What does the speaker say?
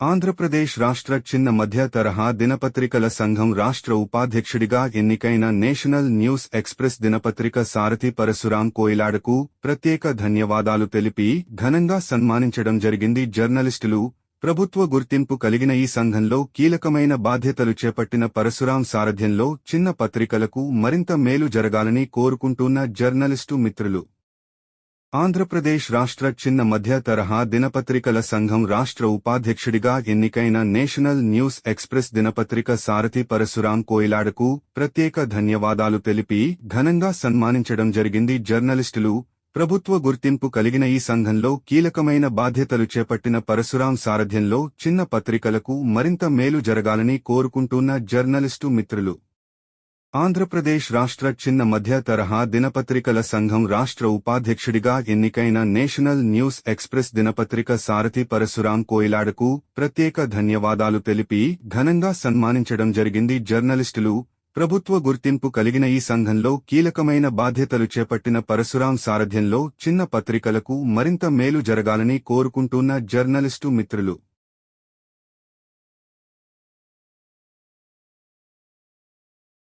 ఆంధ్రప్రదేశ్ రాష్ట్ర చిన్న మధ్య తరహా దినపత్రికల సంఘం రాష్ట్ర ఉపాధ్యక్షుడిగా ఎన్నికైన నేషనల్ న్యూస్ ఎక్స్ప్రెస్ దినపత్రిక సారథి పరశురాం కోయిలాడకు ప్రత్యేక ధన్యవాదాలు తెలిపి ఘనంగా సన్మానించడం జరిగింది. జర్నలిస్టులు ప్రభుత్వ గుర్తింపు కలిగిన ఈ సంఘంలో కీలకమైన బాధ్యతలు చేపట్టిన పరశురాం సారథ్యంలో చిన్న పత్రికలకు మరింత మేలు జరగాలని కోరుకుంటున్న జర్నలిస్టు మిత్రులు. ఆంధ్రప్రదేశ్ రాష్ట్ర చిన్న మధ్య తరహా దినపత్రికల సంఘం రాష్ట్ర ఉపాధ్యక్షుడిగా ఎన్నికైన నేషనల్ న్యూస్ ఎక్స్ప్రెస్ దినపత్రిక సారథి పరశురాం కోయిలాడకు ప్రత్యేక ధన్యవాదాలు తెలిపి ఘనంగా సన్మానించడం జరిగింది జర్నలిస్టులు. ప్రభుత్వ గుర్తింపు కలిగిన ఈ సంఘంలో కీలకమైన బాధ్యతలు చేపట్టిన పరశురాం సారథ్యంలో చిన్న పత్రికలకు మరింత మేలు జరగాలని కోరుకుంటున్న జర్నలిస్టు మిత్రులు. ఆంధ్రప్రదేశ్ రాష్ట్ర చిన్న మధ్య తరహా దినపత్రికల సంఘం రాష్ట్ర ఉపాధ్యక్షుడిగా ఎన్నికైన నేషనల్ న్యూస్ ఎక్స్ప్రెస్ దినపత్రిక సారథి పరశురాం కోయిలాడకు ప్రత్యేక ధన్యవాదాలు తెలిపి ఘనంగా సన్మానించడం జరిగింది జర్నలిస్టులు. ప్రభుత్వ గుర్తింపు కలిగిన ఈ సంఘంలో కీలకమైన బాధ్యతలు చేపట్టిన పరశురాం సారథ్యంలో చిన్న పత్రికలకు మరింత మేలు జరగాలని కోరుకుంటున్న జర్నలిస్టు మిత్రులు.